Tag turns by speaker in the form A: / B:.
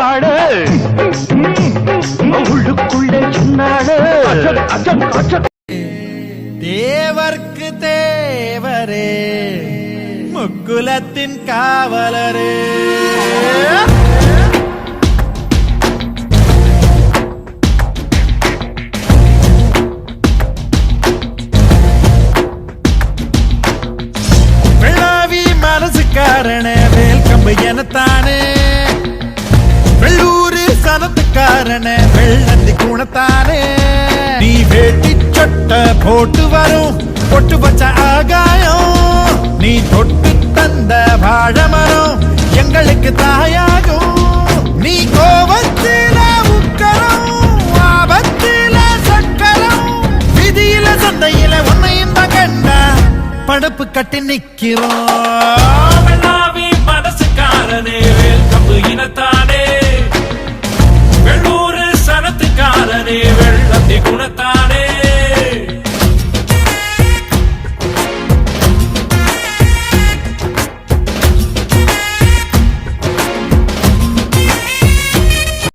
A: வாடு உள்ளுக்குள்ளே சொன்னாடு.
B: தேவர்க்கு தேவரே முக்குலத்தின் காவலரே. மனசுக்காரன வேல் கம்பு எனத்தானே வெள்ளூரு வெள்ளந்தி குணத்தானே நீ வேட்டி சொட்ட போட்டு வரும் பொட்டு பச்ச ஆகாயம். நீ தொட்டு தந்த வாழமரம் எங்களுக்கு தாயாகும். நீ கோபத்தில உக்கரம் ஆபத்தில சக்கரம். விதியில சந்தையில உன்னையும் தான் கண்டா படுப்பு கட்டி நிக்கிறோம். നിഗുണത്താ